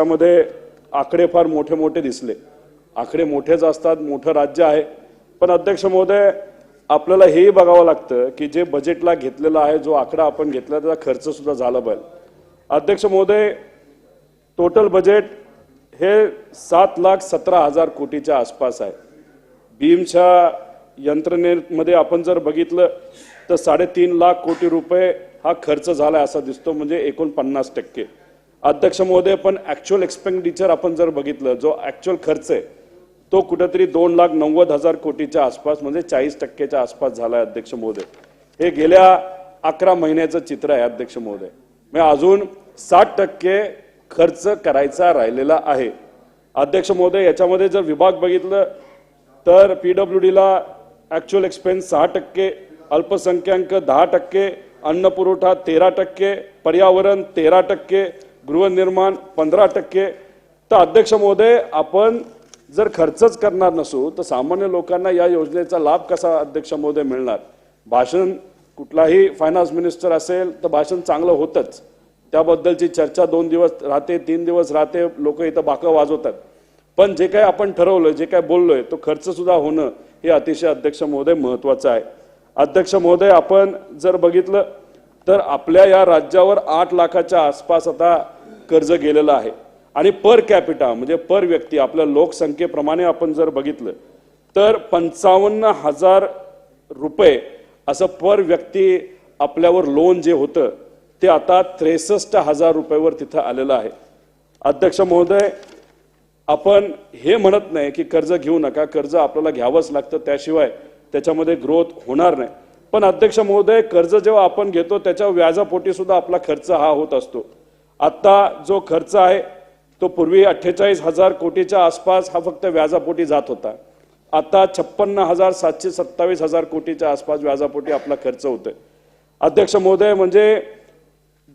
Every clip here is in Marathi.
त्यामध्ये आकडे फार मोठे मोठे दिसले. आकडे मोठेच असतात मोठं राज्य आहे. पण अध्यक्ष महोदय आपल्याला हेही बघावं लागतं की जे बजेटला घेतलेलं आहे जो आकडा आपण घेतला त्याचा खर्च सुद्धा झाला पाहिजे. अध्यक्ष महोदय टोटल बजेट हे सात लाख सतरा हजार कोटीच्या आसपास आहे. भीमच्या यंत्रणेमध्ये आपण जर बघितलं तर साडेतीन लाख कोटी रुपये हा खर्च झाला असा दिसतो म्हणजे एकोणपन्नास टक्के. अध्यक्ष महोदय पण ऍक्च्युअल एक्सपेंडिचर आपण जर बघितलं जो ऍक्च्युअल खर्च आहे तो कुठेतरी दोन लाख नव्वद हजार कोटीच्या आसपास म्हणजे चाळीस टक्क्याच्या आसपास झाला आहे अध्यक्ष महोदय. हे गेल्या अकरा महिन्याचं चित्र आहे अध्यक्ष महोदय. म्हणजे अजून साठ टक्के खर्च करायचा राहिलेला आहे. अध्यक्ष महोदय याच्यामध्ये जर विभाग बघितलं तर पी डब्ल्यू डीला ऍक्च्युअल एक्सपेन्स सहा टक्के अल्पसंख्याक दहा टक्के अन्न पुरवठा तेरा टक्के पर्यावरण तेरा टक्के गृहनिर्माण पंधरा टक्के. तर अध्यक्ष महोदय आपण जर खर्चच करणार नसू तर सामान्य लोकांना या योजनेचा लाभ कसा अध्यक्ष महोदय मिळणार? भाषण कुठलाही फायनान्स मिनिस्टर असेल तर भाषण चांगलं होतंच. त्याबद्दलची चर्चा दोन दिवस राहते तीन दिवस राहते लोक इथं बाकं वाजवतात. पण जे काही आपण ठरवलं जे काही बोललोय तो खर्चसुद्धा होणं हे अतिशय अध्यक्ष महोदय महत्वाचं आहे. अध्यक्ष महोदय आपण जर बघितलं तर आपल्या या राज्यावर आठ लाखाच्या आसपास आता कर्ज गेलेलं आहे. आणि पर कॅपिटा म्हणजे पर व्यक्ती आपल्या लोकसंख्येप्रमाणे आपण जर बघितलं तर पंचावन्न हजार रुपये असं पर व्यक्ती आपल्यावर लोन जे होतं ते आता त्रेसष्ट हजार रुपयावर तिथं आलेलं आहे. अध्यक्ष महोदय आपण हे म्हणत नाही की कर्ज घेऊ नका कर्ज आपल्याला घ्यावंच लागतं त्याशिवाय त्याच्यामध्ये ग्रोथ होणार नाही. पण अध्यक्ष महोदय कर्ज जेव्हा आपण घेतो त्याच्या व्याजापोटी सुद्धा आपला खर्च हा होत असतो. आत्ता जो खर्च आहे तो पूर्वी अठ्ठेचाळीस हजार कोटीच्या आसपास हा फक्त व्याजापोटी जात होता. आता छप्पन्न हजार सातशे सत्तावीस हजार कोटीच्या आसपास व्याजापोटी आपला खर्च होतोय. अध्यक्ष महोदय म्हणजे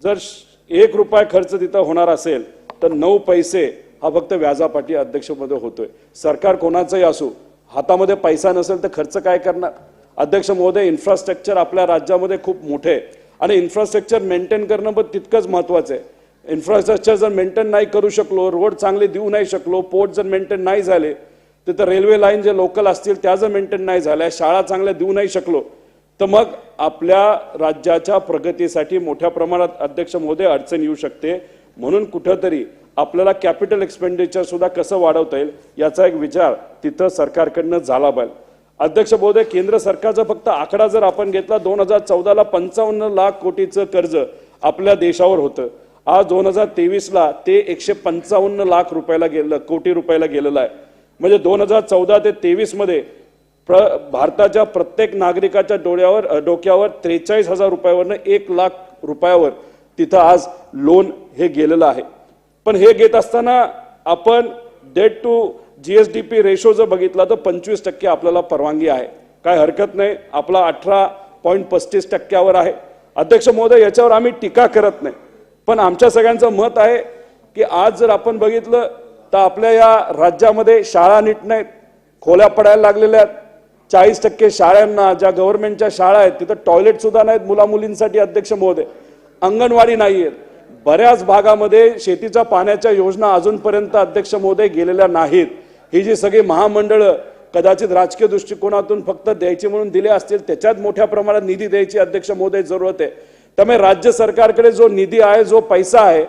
जर श- एक रुपये खर्च तिथं होणार असेल तर नऊ पैसे हा फक्त व्याजापाठी अध्यक्षमध्ये होतोय. सरकार कोणाचंही असो हातामध्ये पैसा नसेल तर खर्च काय करणार? अध्यक्ष महोदय इन्फ्रास्ट्रक्चर आपल्या राज्यामध्ये खूप मोठे आहे. आणि इन्फ्रास्ट्रक्चर मेंटेन करणं पण तितकंच महत्वाचं आहे. इन्फ्रास्ट्रक्चर जर मेंटेन नाही करू शकलो रोड चांगले देऊ नाही शकलो पोर्ट जर मेंटेन नाही झाले तिथं रेल्वे लाईन जे लोकल असतील त्या जर मेंटेन नाही झाल्या शाळा चांगल्या देऊ नाही शकलो तर मग आपल्या राज्याच्या प्रगतीसाठी मोठ्या प्रमाणात अध्यक्ष महोदय अडचण येऊ शकते. म्हणून कुठंतरी आपल्याला कॅपिटल एक्सपेंडिचर सुद्धा कसं वाढवता येईल याचा एक विचार तिथं सरकारकडनं झाला पाहिजे. अध्यक्ष महोदय केंद्र सरकारचा फक्त आकडा जर आपण घेतला दोन हजार चौदाला पंचावन्न लाख कोटीचं कर्ज आपल्या देशावर होतं. आज दोन हजार तेवीसला ते एकशे पंचावन्न लाख रुपयाला गेलं कोटी रुपयाला गेलेलं आहे. म्हणजे दोन हजार चौदा ते तेवीसमध्ये प्र भारताच्या प्रत्येक नागरिकाच्या डोळ्यावर डोक्यावर त्रेचाळीस हजार रुपयावरनं एक लाख रुपयावर तिथं आज लोन हे गेलेलं आहे. पण हे घेत असताना आपण debt to G S D P ratio जर बघितला तर पंचवीस टक्के आपल्याला परवानगी आहे. काय हरकत नाही आपला अठरा पॉईंट पस्तीस टक्क्यावर आहे. अध्यक्ष महोदय याच्यावर आम्ही टीका करत नाही. पण आमच्या सगळ्यांचं मत आहे की आज जर आपण बघितलं तर आपल्या या राज्यामध्ये शाळा नीट नाहीत खोल्या पडायला लागलेल्या आहेत. चाळीस टक्के शाळांना ज्या गव्हर्नमेंटच्या शाळा आहेत तिथं टॉयलेट सुद्धा नाहीत मुला मुलींसाठी अध्यक्ष महोदय. अंगणवाडी नाही आहेत बऱ्याच भागामध्ये शेतीच्या पाण्याच्या योजना अजूनपर्यंत अध्यक्ष महोदय गेलेल्या नाहीत. ही जी सगळी महामंडळं कदाचित राजकीय दृष्टिकोनातून फक्त द्यायची म्हणून दिले असतील त्याच्यात मोठ्या प्रमाणात निधी द्यायची अध्यक्ष महोदय जरूरत आहे. त्यामुळे राज्य सरकारकडे जो निधी आहे जो पैसा आहे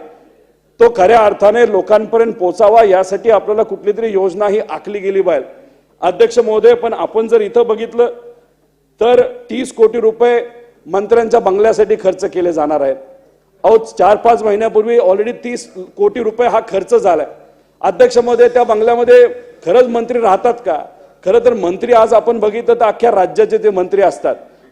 तो खऱ्या अर्थाने लोकांपर्यंत पोचावा यासाठी आपल्याला कुठली तरी योजना ही आखली गेली पाहिजे अध्यक्ष महोदय पण आपण जर इथं बघितलं तर तीस कोटी रुपये मंत्र्यांच्या बंगल्यासाठी खर्च केले जाणार आहेत. अहो चार पाच महिन्यापूर्वी ऑलरेडी तीस कोटी रुपये हा खर्च झालाय. अध्यक्ष महोदय त्या बंगल्यामध्ये खरंच मंत्री राहतात का? खरं तर मंत्री आज आपण बघितलं तर अख्ख्या राज्याचे ते मंत्री असतात.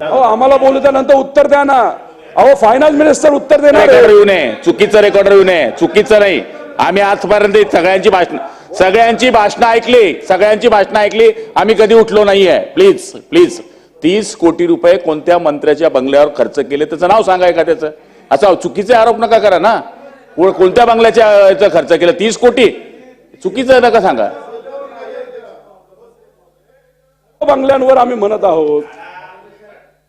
अहो आम्हाला बोलू त्यानंतर उत्तर द्या ना. अहो फायनान्स मिनिस्टर उत्तर देणार आहे. येऊ नये. चुकीचं रेकॉर्डर येऊ नये. चुकीचं नाही. आम्ही आजपर्यंत सगळ्यांची भाषण सगळ्यांची भाषणं ऐकली. सगळ्यांची भाषणं ऐकली. आम्ही कधी उठलो नाहीये. प्लीज प्लीज तीस कोटी रुपये कोणत्या मंत्र्याच्या बंगल्यावर खर्च केले? त्याचं नाव सांगाय का त्याचं असं चुकीचे आरोप नका करा ना. को- कोणत्या बंगल्याच्या याचं खर्च केलं? तीस कोटी? चुकीचं नका सांगा. बंगल्यांवर आम्ही म्हणत आहोत.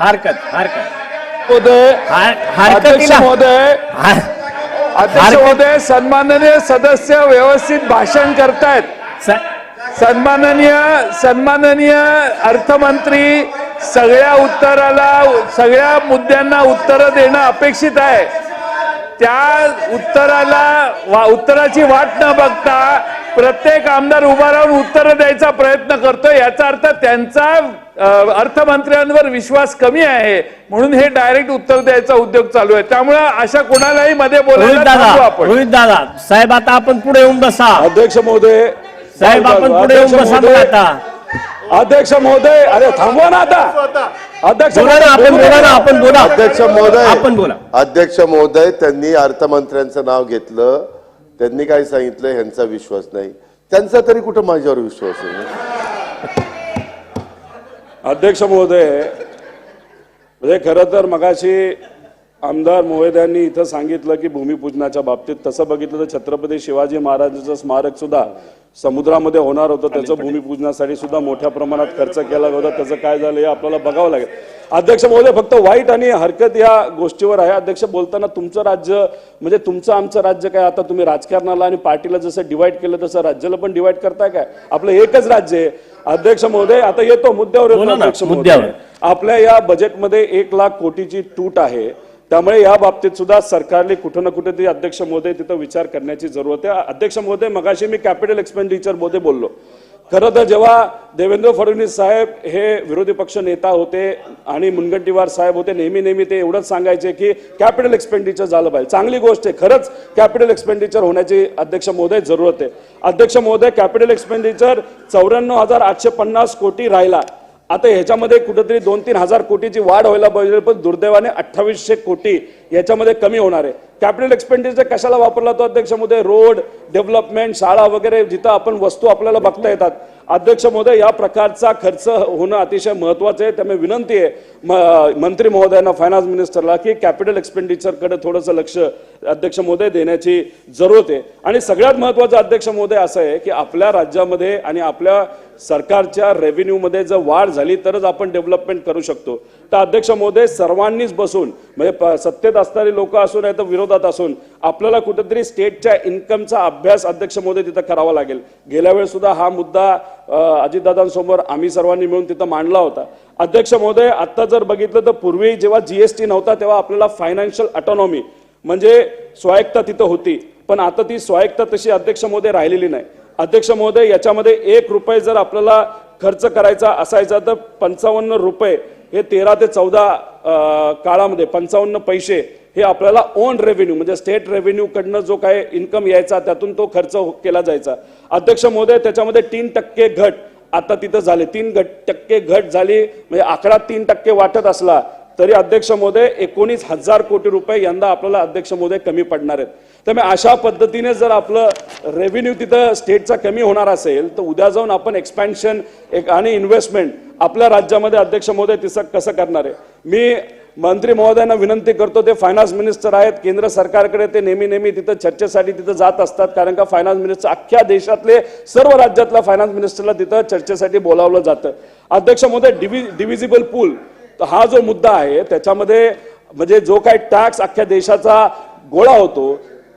हरकत हरकत. महोदय हर- अध्यक्ष हरकतीला महोदय हर- अध्यक्ष हरकत- महोदय सन्माननीय सदस्य व्यवस्थित भाषण करतायत. स- सन्माननीय सन्माननीय अर्थमंत्री सगळ्या उत्तराला सगळ्या मुद्द्यांना उत्तरं देणं अपेक्षित आहे. त्या उत्तराला वा उत्तराची वाट न बघता प्रत्येक आमदार उभा राहून उत्तरं द्यायचा प्रयत्न करतो याचा अर्थ त्यांचा अर्थमंत्र्यांवर विश्वास कमी आहे. म्हणून हे डायरेक्ट उत्तर द्यायचा उद्योग चालू आहे. त्यामुळे अशा कोणालाही मध्ये बोलायला रोहित दादा साहेब आता आपण पुढे येऊन बसा. अध्यक्ष महोदय साहेब आपण पुढे येऊन बसा आता. अध्यक्ष महोदय अरे थांबवा ना आता. अध्यक्ष बोला ना आपण महोदय, बोला ना आपण बोला. अध्यक्ष महोदय आपण बोला. अध्यक्ष महोदय त्यांनी अर्थमंत्र्यांचं नाव घेतलं. त्यांनी काय सांगितलं ह्यांचा विश्वास नाही. त्यांचा तरी कुठं माझ्यावर विश्वास आहे? अध्यक्ष महोदय म्हणजे खरं तर मगाशी आमदार मोहित्यांनी इथं सांगितलं की भूमिपूजनाच्या बाबतीत. तसं बघितलं तर छत्रपती शिवाजी महाराजांचं स्मारक सुद्धा समुद्रामध्ये होणार होतं त्याचं भूमिपूजनासाठी सुद्धा मोठ्या प्रमाणात खर्च केला होता. त्याचं काय झालं हे आपल्याला बघावं लागेल. अध्यक्ष महोदय फक्त वाईट आणि हरकत या गोष्टीवर आहे. अध्यक्ष बोलताना तुमचं राज्य म्हणजे तुमचं आमचं राज्य काय? आता तुम्ही राजकारणाला आणि पार्टीला जसं डिवाइड केलं तसं राज्याला पण डिवाइड करताय काय? आपलं एकच राज्य आहे. अध्यक्ष महोदय आता येतो मुद्द्यावर येतो बोला ना, अध्यक्ष महोदय. मुद्द्यावर. आपल्या या बजेटमध्ये एक लाख कोटीची तूट आहे. त्यामुळे या बाबतीत सुद्धा सरकारने कुठं ना कुठेतरी अध्यक्ष महोदय तिथं विचार करण्याची जरूरत आहे. अध्यक्ष महोदय मगाशी मी कॅपिटल एक्सपेंडिचरमध्ये बोललो. खरं तर जेव्हा देवेंद्र फडणवीस साहेब हे विरोधी पक्ष नेता होते आणि मुनगंटीवार साहेब होते नेहमी नेहमी ते एवढंच सांगायचे की कॅपिटल एक्सपेंडिचर झालं पाहिजे. चांगली गोष्ट आहे. खरंच कॅपिटल एक्सपेंडिचर होण्याची अध्यक्ष महोदय जरूरत आहे. अध्यक्ष महोदय कॅपिटल एक्सपेंडिचर चौऱ्याण्णव हजार आठशे पन्नास कोटी राहिला. आता ह्याच्यामध्ये कुठेतरी दोन तीन हजार कोटीची वाढ व्हायला पाहिजे पण दुर्दैवाने अठ्ठावीसशे कोटी याच्यामध्ये कमी होणार आहे. कॅपिटल एक्सपेंडिचर कशाला वापरला तो अध्यक्ष महोदय रोड डेव्हलपमेंट शाळा वगैरे जिथं आपण वस्तू आपल्याला बघता येतात. अध्यक्ष महोदय या प्रकारचा खर्च होणं अतिशय महत्वाचं आहे. त्यामुळे विनंती आहे म- मंत्री महोदयांना फायनान्स मिनिस्टरला की कॅपिटल एक्सपेंडिचरकडे थोडंसं लक्ष अध्यक्ष महोदय देण्याची जरूरत आहे. आणि सगळ्यात महत्वाचं अध्यक्ष महोदय असं आहे की आपल्या राज्यामध्ये आणि आपल्या सरकारच्या रेव्हेन्यूमध्ये जर वाढ झाली तरच आपण डेव्हलपमेंट करू शकतो. तर अध्यक्ष महोदय सर्वांनीच बसून म्हणजे सत्तेत असणारी लोक असून नाही तर विरोधात असून आपल्याला कुठेतरी स्टेटच्या इन्कमचा अभ्यास अध्यक्ष महोदय तिथं करावा लागेल. गेल्या वेळेस सुद्धा हा मुद्दा अजितदादांसमोर आम्ही सर्वांनी मिळून तिथं मांडला होता. अध्यक्ष महोदय आता जर बघितलं तर पूर्वी जेव्हा जीएसटी नव्हता तेव्हा आपल्याला फायनान्शियल ऑटोनॉमी म्हणजे स्वायत्ता तिथं होती. पण आता ती स्वायत्ता तशी अध्यक्ष महोदय राहिलेली नाही. अध्यक्ष महोदय याच्यामध्ये एक रुपये जर आपल्याला खर्च करायचा असायचा तर पंचावन्न रुपये हे तेरा ते चौदा काळामध्ये पंचावन्न पैसे हे आपल्याला ओन रेव्हेन्यू म्हणजे स्टेट रेव्हेन्यूकडनं जो काय इन्कम यायचा त्यातून तो खर्च केला जायचा. अध्यक्ष महोदय त्याच्यामध्ये तीन टक्के घट आता तिथं झाले. तीन घट टक्के घट झाली म्हणजे आकडा तीन टक्के वाटत असला तरी अध्यक्ष महोदय एकोणीस हजार कोटी रुपये यंदा आपल्याला अध्यक्ष महोदय कमी पडणार आहेत. त्यामुळे अशा पद्धतीने जर आपलं रेव्हेन्यू तिथं स्टेटचा कमी होणार असेल तर उद्या जाऊन आपण एक्सपॅन्शन एक आणि इन्व्हेस्टमेंट आपल्या राज्यामध्ये अध्यक्ष महोदय तिचं कसं करणार आहे? मी मंत्री महोदयांना विनंती करतो ते फायनान्स मिनिस्टर आहेत केंद्र सरकारकडे ते नेहमी नेहमी तिथं चर्चेसाठी तिथं जात असतात कारण का फायनान्स मिनिस्टर अख्ख्या देशातले सर्व राज्यातल्या फायनान्स मिनिस्टरला तिथं चर्चेसाठी बोलावलं जातं. अध्यक्ष महोदय डिवि डिव्हिजिबल पूल तर हा जो मुद्दा आहे त्याच्यामध्ये म्हणजे जो काही टॅक्स अख्ख्या देशाचा गोळा होतो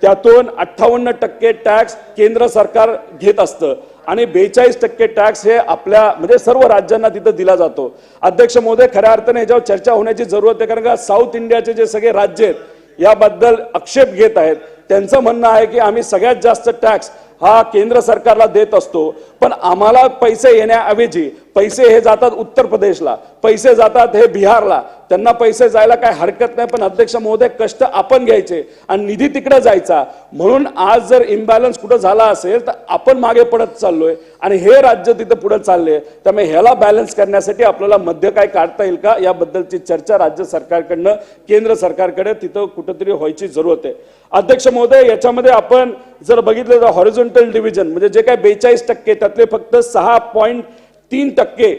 त्यातून अठ्ठावन्न टक्के टॅक्स केंद्र सरकार घेत असतं. आणि बेचाळीस टक्के टॅक्स हे आपल्या म्हणजे सर्व राज्यांना तिथं दिला जातो. अध्यक्ष महोदय खऱ्या अर्थाने याच्यावर चर्चा होण्याची जरूरत आहे कारण का साऊथ इंडियाचे जे सगळे राज्य आहेत याबद्दल आक्षेप घेत आहेत. त्यांचं म्हणणं आहे की आम्ही सगळ्यात जास्त टॅक्स हा केंद्र सरकारला देत असतो. पण आम्हाला पैसे येण्याऐवजी पैसे हे जातात उत्तर प्रदेशला पैसे जातात हे बिहारला. त्यांना पैसे जायला काय हरकत नाही पण अध्यक्ष महोदय कष्ट आपण घ्यायचे आणि निधी तिकडे जायचा. म्हणून आज जर इम्बॅलन्स कुठं झाला असेल तर आपण मागे पडत चाललोय आणि हे राज्य तिथं पुढे चालले त्यामुळे ह्याला बॅलन्स करण्यासाठी आपल्याला मध्य काय काढता येईल का याबद्दलची चर्चा राज्य सरकारकडनं केंद्र सरकारकडे तिथं कुठंतरी व्हायची जरूरत आहे. अध्यक्ष महोदय याच्यामध्ये आपण जर बघितलं तर हॉरिझॉन्टल डिव्हिजन म्हणजे जे काय बेचाळीस टक्के त्यातले फक्त सहा पॉईंट तीन टक्के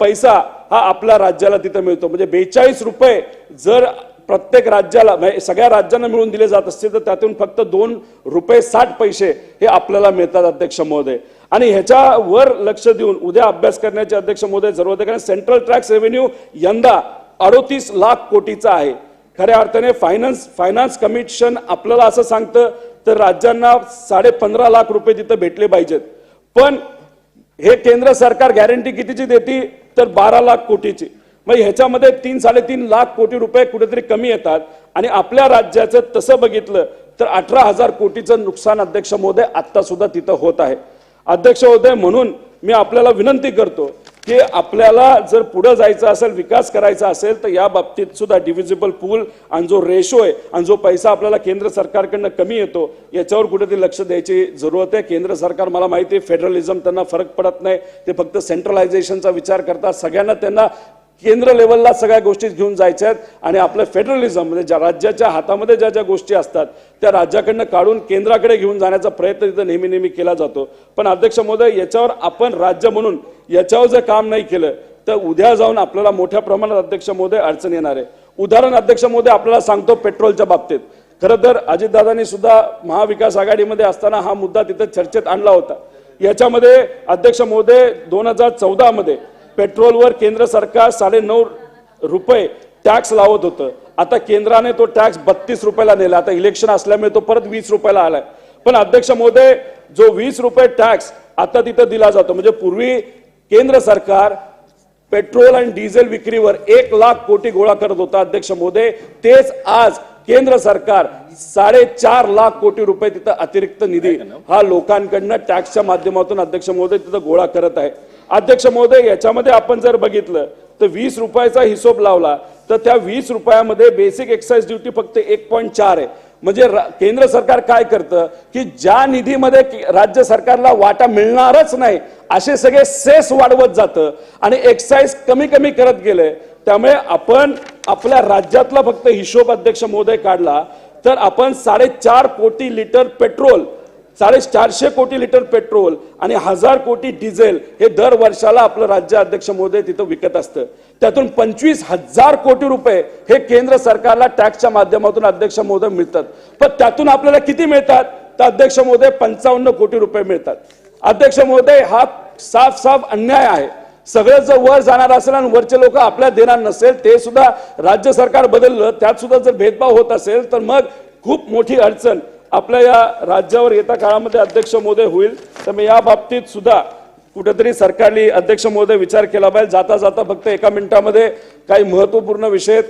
पैसा हा आपल्या राज्याला तिथं मिळतो. म्हणजे बेचाळीस रुपये जर प्रत्येक राज्याला म्हणजे सगळ्या राज्यांना मिळून दिले जात असतील तर त्यातून फक्त दोन रुपये साठ पैसे हे आपल्याला मिळतात अध्यक्ष महोदय. आणि ह्याच्यावर लक्ष देऊन उद्या अभ्यास करण्याचे अध्यक्ष महोदय जरूरत आहे कारण सेंट्रल टॅक्स रेव्हेन्यू यंदा अडोतीस लाख कोटीचा आहे. खऱ्या अर्थाने फायनान्स फायनान्स कमिशन आपल्याला असं सांगतं तर राज्यांना साडे पंधरा लाख रुपये तिथं भेटले पाहिजेत. पण हे केंद्र सरकार गॅरंटी कितीची देते? तर बारा लाख कोटीची. मग ह्याच्यामध्ये तीन साडेतीन लाख कोटी रुपये कुठेतरी कमी येतात. आणि आपल्या राज्याचं तसं बघितलं तर अठरा हजार कोटीचं नुकसान अध्यक्ष महोदय आत्ता सुद्धा तिथं होत आहे. अध्यक्ष महोदय म्हणून मी आपल्याला विनंती करतो की आपल्याला जर पुढं जायचं असेल विकास करायचा असेल तर या बाबतीत सुद्धा डिव्हिजिबल पूल आणि जो रेशो आहे आणि जो पैसा आपल्याला केंद्र सरकारकडनं कमी येतो याच्यावर कुठेतरी लक्ष द्यायची जरूरत आहे. केंद्र सरकार मला माहिती आहे फेडरलिझम त्यांना फरक पडत नाही. ते फक्त सेंट्रलायझेशनचा विचार करतात. सगळ्यांना त्यांना केंद्र लेवलला सगळ्या गोष्टी घेऊन जायच्या आहेत आणि आपलं फेडरलिझम म्हणजे ज्या राज्याच्या हातामध्ये ज्या ज्या गोष्टी असतात त्या राज्याकडनं काढून केंद्राकडे घेऊन जाण्याचा प्रयत्न तिथं नेहमी नेहमी केला जातो. पण अध्यक्ष महोदय याच्यावर आपण राज्य म्हणून याच्यावर जर काम नाही केलं तर उद्या जाऊन आपल्याला मोठ्या प्रमाणात अध्यक्ष महोदय अडचण येणार आहे. उदाहरण अध्यक्ष महोदय आपल्याला सांगतो पेट्रोलच्या बाबतीत. खरं तर अजितदादांनी सुद्धा महाविकास आघाडीमध्ये असताना हा मुद्दा तिथं चर्चेत आणला होता. याच्यामध्ये अध्यक्ष महोदय दोन हजार चौदामध्ये पेट्रोलवर केंद्र सरकार साडे नऊ रुपये टॅक्स लावत होतं. आता केंद्राने तो टॅक्स बत्तीस रुपयाला नेला. आता इलेक्शन असल्यामुळे तो परत वीस रुपयाला आलाय. पण अध्यक्ष महोदय जो वीस रुपये टॅक्स आता तिथं दिला जातो म्हणजे पूर्वी केंद्र सरकार पेट्रोल आणि डिझेल विक्रीवर एक लाख कोटी गोळा करत होता अध्यक्ष मोदी तेच आज केंद्र सरकार साडेचार लाख कोटी रुपये तिथं अतिरिक्त निधी हा लोकांकडनं टॅक्सच्या माध्यमातून अध्यक्ष महोदय तिथं गोळा करत आहे. अध्यक्ष महोदय याच्यामध्ये आपण जर बघितलं तर वीस रुपयाचा हिशोब लावला तर त्या वीस रुपयामध्ये बेसिक एक्साइज ड्युटी फक्त एक पॉईंट चार आहे. म्हणजे केंद्र सरकार काय करतं की ज्या निधीमध्ये राज्य सरकारला वाटा मिळणारच नाही असे सगळे सेस वाढवत जातं आणि एक्साइज कमी कमी करत गेले. त्यामुळे आपण आपल्या राज्यातला फक्त हिशोब अध्यक्ष महोदय काढला तर आपण साडेचार कोटी लिटर पेट्रोल साडे चारशे कोटी लिटर पेट्रोल आणि हजार कोटी डिझेल हे दर वर्षाला आपलं राज्य अध्यक्ष महोदय तिथं विकत असतं. त्यातून पंचवीस हजार कोटी रुपये हे केंद्र सरकारला टॅक्सच्या माध्यमातून अध्यक्ष महोदय मिळतात. पण त्यातून आपल्याला किती मिळतात? तर अध्यक्ष महोदय पंचावन्न कोटी रुपये मिळतात. अध्यक्ष महोदय हा साफ साफ अन्याय आहे. सगळं जर वर जाणार असेल आणि वरचे लोक आपल्याला देणार नसेल ते सुद्धा राज्य सरकार बदललं त्यात सुद्धा जर भेदभाव होत असेल तर मग खूप मोठी अडचण. आपल्या या राज्यावर येत्या काळामध्ये अध्यक्ष महोदय होईल तर मी या बाबतीत सुद्धा कुठेतरी सरकारने अध्यक्ष महोदय विचार केला पाहिजे जाता जाता फक्त एका मिनिटामध्ये काही महत्त्वपूर्ण विषय आहेत.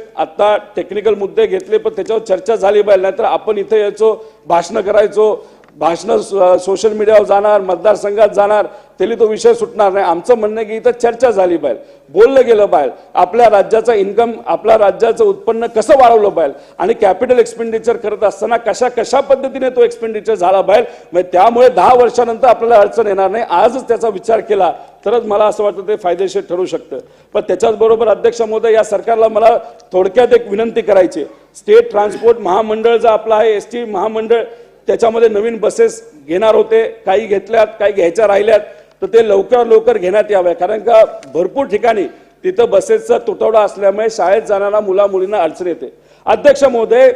टेक्निकल मुद्दे घेतले पण त्याच्यावर चर्चा झाली पाहिजे नाहीतर आपण इथे यायचो भाषणं करायचो भाषणं सोशल मीडियावर जाणार मतदारसंघात जाणार त्याला तो विषय सुटणार नाही. आमचं म्हणणं आहे की इथं चर्चा झाली पाहिजे. बोललं गेलं पाहिजे. आपल्या राज्याचा इन्कम आपल्या राज्याचं उत्पन्न कसं वाढवलं पाहिजे? आणि कॅपिटल एक्सपेंडिचर करत असताना कशा कशा पद्धतीने तो एक्सपेंडिचर झाला पाहिजे? म्हणजे त्यामुळे दहा वर्षानंतर आपल्याला अडचण येणार नाही. आजच त्याचा विचार केला तरच मला असं वाटतं ते फायदेशीर ठरू शकतं. पण त्याच्याचबरोबर अध्यक्ष महोदय या सरकारला मला थोडक्यात एक विनंती करायची स्टेट ट्रान्सपोर्ट महामंडळ जो आपला आहे एस टी महामंडळ त्याच्यामध्ये नवीन बसेस घेणार होते काही घेतल्यात काही घ्यायच्या राहिल्यात तर ते लवकर लवकर घेण्यात याव्या. कारण का भरपूर ठिकाणी तिथं बसेसचा तुटवडा असल्यामुळे शाळेत जाणाऱ्या मुला मुलींना अडचण येते. अध्यक्ष महोदय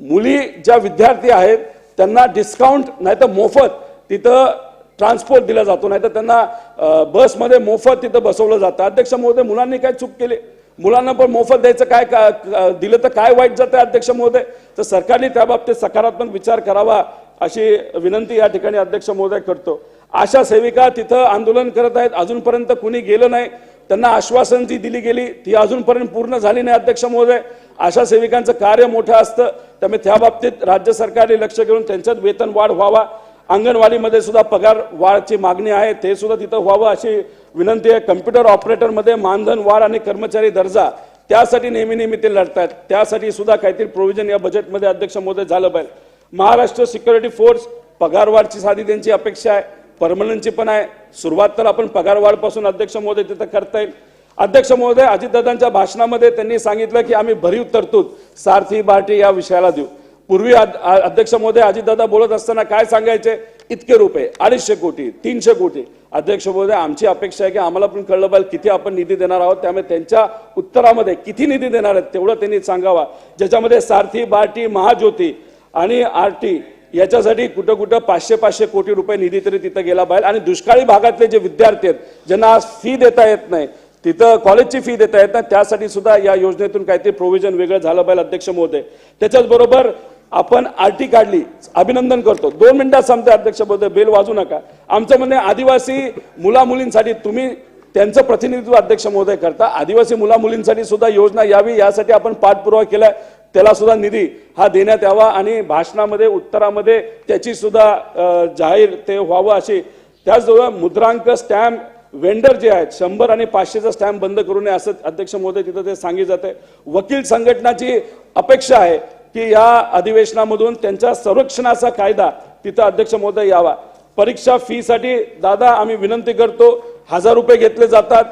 मुली ज्या विद्यार्थी आहेत त्यांना डिस्काउंट नाही तर मोफत तिथं ट्रान्सपोर्ट दिला जातो. नाही तर त्यांना बसमध्ये मोफत तिथं बसवलं जातं. अध्यक्ष महोदय मुलांनी काय चूक केली? मुलांना पण मोफत द्यायचं काय का- दिलं तर काय वाईट जातं अध्यक्ष महोदय? तर सरकारने त्याबाबतीत सकारात्मक विचार करावा अशी विनंती या ठिकाणी अध्यक्ष महोदय करतो. आशा सेविका तिथं आंदोलन करत आहेत. अजूनपर्यंत कुणी गेलं नाही. त्यांना आश्वासन जी दिली गेली ती अजूनपर्यंत पूर्ण झाली नाही अध्यक्ष महोदय. आशा सेविकांचं कार्य मोठं असतं. त्यामुळे त्या बाबतीत राज्य सरकारने लक्ष घेऊन त्यांच्यात वेतन वाढ व्हावा. अंगणवाडीमध्ये सुद्धा पगार वाढची मागणी आहे. ते सुद्धा तिथं व्हावं अशी विनंती आहे. कम्प्युटर ऑपरेटरमध्ये मानधन वाढ आणि कर्मचारी दर्जा त्यासाठी नेहमी नेहमी ते लढतात त्यासाठी सुद्धा काहीतरी प्रोव्हिजन या बजेटमध्ये अध्यक्ष महोदय झालं पाहिजे. महाराष्ट्र सिक्युरिटी फोर्स पगारवाढची साधी त्यांची अपेक्षा आहे. परमनंटची पण आहे. सुरुवात तर आपण पगारवाढपासून अध्यक्ष महोदय तिथं करता येईल. अध्यक्ष महोदय अजितदादांच्या भाषणामध्ये त्यांनी सांगितलं की आम्ही भरीव तरतूद सारथी बार्टी या विषयाला देऊ. पूर्वी अध्यक्ष महोदय अजितदादा बोलत असताना काय सांगायचे? इतके रुपये अडीचशे कोटी तीनशे कोटी. अध्यक्ष महोदय आमची अपेक्षा आहे की आम्हाला पण कळलं पाहिजे किती आपण निधी देणार आहोत. त्यामुळे त्यांच्या उत्तरामध्ये किती निधी देणार आहेत तेवढं त्यांनी सांगावा. ज्याच्यामध्ये सारथी बार्टी महाज्योती आणि आर टी याच्यासाठी कुठं कुठं पाचशे पाचशे कोटी रुपये निधी तरी तिथं गेला पाहिजे. आणि दुष्काळी भागातले जे विद्यार्थी आहेत ज्यांना आज फी देता येत नाही तिथं कॉलेजची फी देता येत नाही त्यासाठी सुद्धा या योजनेतून काहीतरी प्रोव्हिजन वेगळं झालं पाहिजे अध्यक्ष महोदय. त्याच्याचबरोबर आपण आरटी काढली अभिनंदन करतो. दोन मिनिटात संपते अध्यक्ष महोदय बेल वाजू नका. आमचं म्हणणे आदिवासी मुला मुलींसाठी तुम्ही त्यांचं प्रतिनिधित्व अध्यक्ष महोदय करता. आदिवासी मुला मुलींसाठी सुद्धा योजना यावी यासाठी आपण पाठपुरावा केलाय. त्याला सुद्धा निधी हा देण्यात यावा आणि भाषणामध्ये उत्तरामध्ये त्याची सुद्धा जाहीर ते व्हावं अशी. त्याचबरोबर मुद्रांक स्टॅम्प वेंडर जे आहेत शंभर आणि पाचशेचा स्टॅम्प बंद करू नये असं अध्यक्ष महोदय तिथं ते सांगितलं जाते वकील संघटनाची अपेक्षा आहे की या अधिवेशनामधून त्यांच्या संरक्षणाचा कायदा तिथं अध्यक्ष महोदय यावा. परीक्षा फी साठी दादा आम्ही विनंती करतो हजार रुपये घेतले जातात.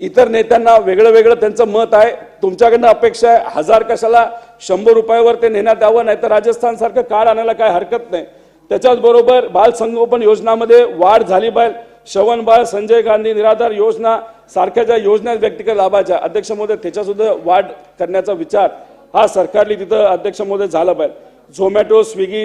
इतर नेत्यांना वेगळं वेगळं त्यांचं मत आहे. तुमच्याकडनं अपेक्षा आहे हजार कशाला? शंभर रुपयावर ते नेण्यात यावं नाही तर राजस्थान सारखं कार्ड आणायला काय हरकत नाही. त्याच्याच बरोबर योजनामध्ये वाढ झाली पाहिजे. श्रवण बाळ संजय गांधी निराधार योजना सारख्या ज्या योजना व्यक्तिगत लाभाच्या अध्यक्ष महोदय त्याच्या सुद्धा वाढ करण्याचा विचार हा सरकारने तिथं अध्यक्ष महोदय झाला पाहिजे. झोमॅटो स्विगी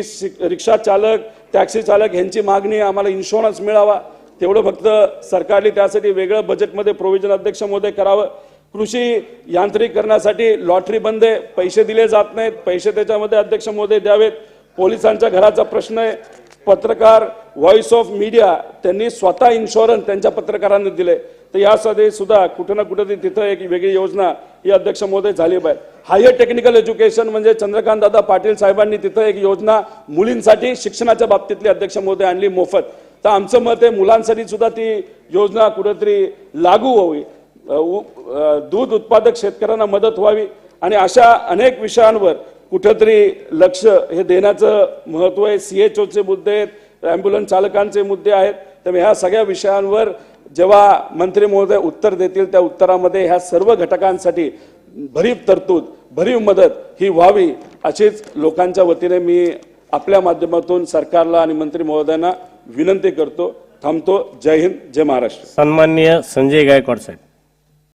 रिक्षा चालक टॅक्सी चालक यांची मागणी आम्हाला इन्शुरन्स मिळावा. तेवढं फक्त सरकारने त्यासाठी वेगळं बजेटमध्ये प्रोव्हिजन अध्यक्ष महोदय करावं. कृषी यांत्रिकरणासाठी लॉटरी बंद आहे पैसे दिले जात नाहीत पैसे त्याच्यामध्ये अध्यक्ष महोदय द्यावेत. पोलिसांच्या घराचा प्रश्न आहे. पत्रकार व्हॉइस ऑफ मीडिया त्यांनी स्वतः इन्शुरन्स त्यांच्या पत्रकारांनी दिले तर यासाठी सुद्धा कुठं ना कुठं तिथं एक वेगळी योजना ही अध्यक्ष महोदय झाली पाहिजे. हायर टेक्निकल एज्युकेशन म्हणजे चंद्रकांत दादा पाटील साहेबांनी तिथं एक योजना मुलींसाठी शिक्षणाच्या बाबतीतली अध्यक्ष महोदय आणली मोफत. तर आमचं मत आहे मुलांसाठी सुद्धा ती योजना कुठेतरी लागू व्हावी. दूध उत्पादक शेतकऱ्यांना मदत व्हावी आणि अशा अनेक विषयांवर कुठंतरी लक्ष हे देण्याचं महत्त्व आहे. सी एच ओचे मुद्दे आहेत ॲम्ब्युलन्स चालकांचे मुद्दे आहेत. त्यामुळे ह्या सगळ्या विषयांवर जेव्हा मंत्री महोदय उत्तर देतील त्या उत्तरामध्ये ह्या सर्व घटकांसाठी भरीव तरतूद भरीव मदत ही व्हावी अशीच लोकांच्या वतीने मी आपल्या माध्यमातून सरकारला आणि मंत्री महोदयांना विनंती करतो थांबतो. जय हिंद जय महाराष्ट्र. सन्माननीय संजय गायकवाड साहेब.